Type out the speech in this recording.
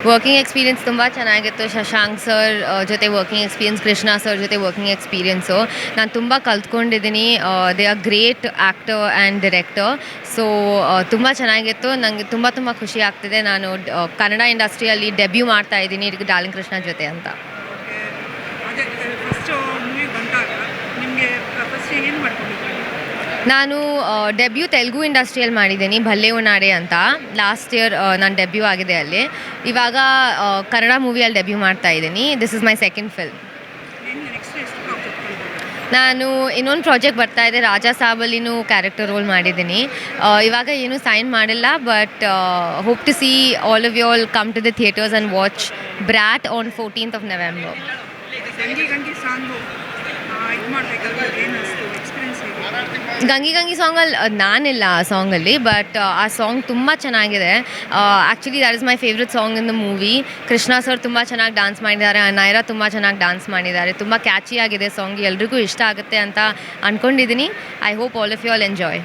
Working experience ತುಂಬ ಚೆನ್ನಾಗಿತ್ತು Shashank sir ಜೊತೆ ವರ್ಕಿಂಗ್ ಎಕ್ಸ್ಪೀರಿಯನ್ಸ್ ಕೃಷ್ಣ ಸರ್ ಜೊತೆ ವರ್ಕಿಂಗ್ ಎಕ್ಸ್ಪೀರಿಯನ್ಸು ನಾನು ತುಂಬ ಕಲ್ತ್ಕೊಂಡಿದ್ದೀನಿ they are great actor and director so ತುಂಬ ಚೆನ್ನಾಗಿತ್ತು ನನಗೆ ತುಂಬ ತುಂಬ ಖುಷಿ ಆಗ್ತಿದೆ ನಾನು ಕನ್ನಡ ಇಂಡಸ್ಟ್ರಿಯಲ್ಲಿ ಡೆಬ್ಯೂ ಮಾಡ್ತಾ ಇದ್ದೀನಿ ಡಾರ್ಲಿಂಗ್ ಕೃಷ್ಣ ಜೊತೆ ಅಂತ ನಾನು ಡೆಬ್ಯೂ ತೆಲುಗು ಇಂಡಸ್ಟ್ರಿಯಲ್ಲಿ ಮಾಡಿದ್ದೀನಿ, ಭಲ್ಲೆ ಉನಾಡೆ ಅಂತ. ಲಾಸ್ಟ್ ಇಯರ್ ನಾನು ಡೆಬ್ಯೂ ಆಗಿದೆ ಅಲ್ಲಿ. ಇವಾಗ ಕನ್ನಡ ಮೂವಿಯಲ್ಲಿ ಡೆಬ್ಯೂ ಮಾಡ್ತಾ ಇದ್ದೀನಿ. This is my second film ನಾನು ಇನ್ನೊಂದು ಪ್ರಾಜೆಕ್ಟ್ ಬರ್ತಾ ಇದೆ, ರಾಜಾ ಸಾಬಲ್ಲಿನೂ ಕ್ಯಾರೆಕ್ಟರ್ ರೋಲ್ ಮಾಡಿದ್ದೀನಿ. ಇವಾಗ ಏನು ಸೈನ್ ಮಾಡಿಲ್ಲ but hope to see all of you all come to the theatres and watch Brat on fourteenth of November Gangi Gangi ಸಾಂಗಲ್ಲಿ ನಾನಿಲ್ಲ ಆ ಸಾಂಗಲ್ಲಿ ಬಟ್ ಆ ಸಾಂಗ್ ತುಂಬ ಚೆನ್ನಾಗಿದೆ. Actually that is my favourite song in the movie Krishna sir ತುಂಬ ಚೆನ್ನಾಗಿ dance ಮಾಡಿದ್ದಾರೆ ನೈರಾ ತುಂಬ ಚೆನ್ನಾಗಿ ಡಾನ್ಸ್ ಮಾಡಿದ್ದಾರೆ. ತುಂಬ ಕ್ಯಾಚಿ ಆಗಿದೆ ಸಾಂಗ್, ಎಲ್ರಿಗೂ ಇಷ್ಟ ಆಗುತ್ತೆ ಅಂತ ಅಂದ್ಕೊಂಡಿದ್ದೀನಿ I hope all of you all enjoy